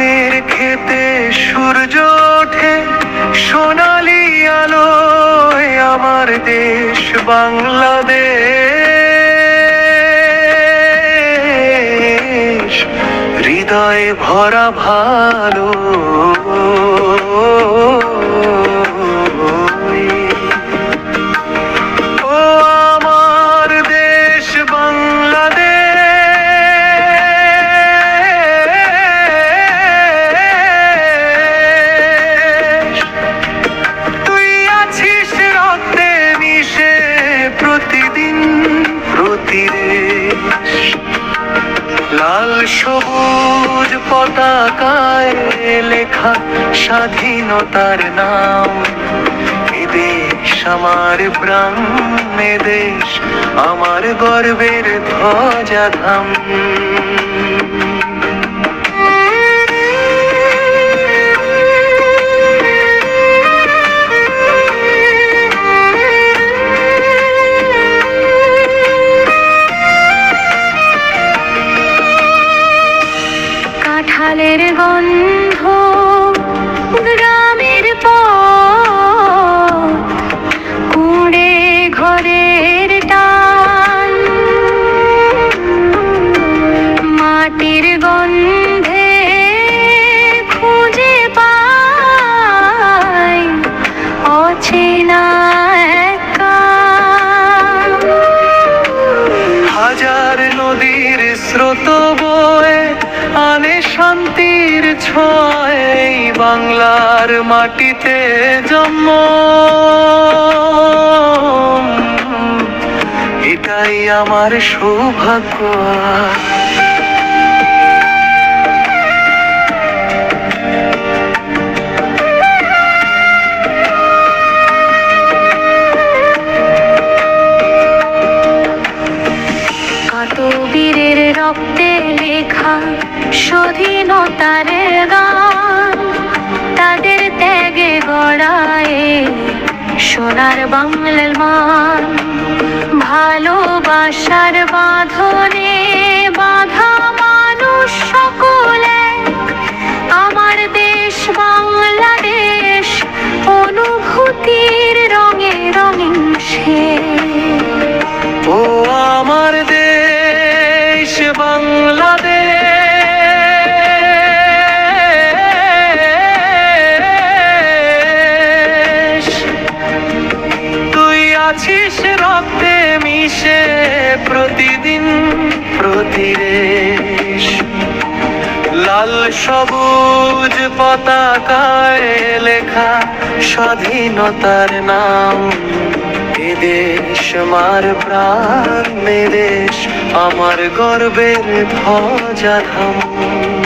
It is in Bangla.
ধানের খেতে সূর্য ওঠে সোনালি আলো আমার দেশ বাংলাদেশ। হৃদয়ে ভরা ভালো সবুজ পতাকায় লেখা স্বাধীনতার নাম। এদেশ আমার প্রাণ এদেশ দেশ আমার গর্বের ধ্বজাধাম। গন্ধ গ্রামের পথ, কুঁড়ে ঘরের টান মাটির গন্ধে খুঁজে পাই অচেনা। হাজার নদীর স্রোত বয়ে আনে শান্তির ছয় বাংলার মাটিতে জন্ম। এটাই আমার সৌভাগ্য। রক্তে লেখা স্বাধীনতার গান। তাদের ত্যাগে গড়ায় সোনার বাংলার মান। ভালোবাসার বাঁধনে বাধা মানুষ সকল আছিস রক্তে মিশে প্রতিদিন প্রতিদেশ লাল সবুজ পতাকায় লেখা স্বাধীনতার নাম। দেশ আমার প্রাণ দেশ আমার গর্বের ধ্বজাধাম।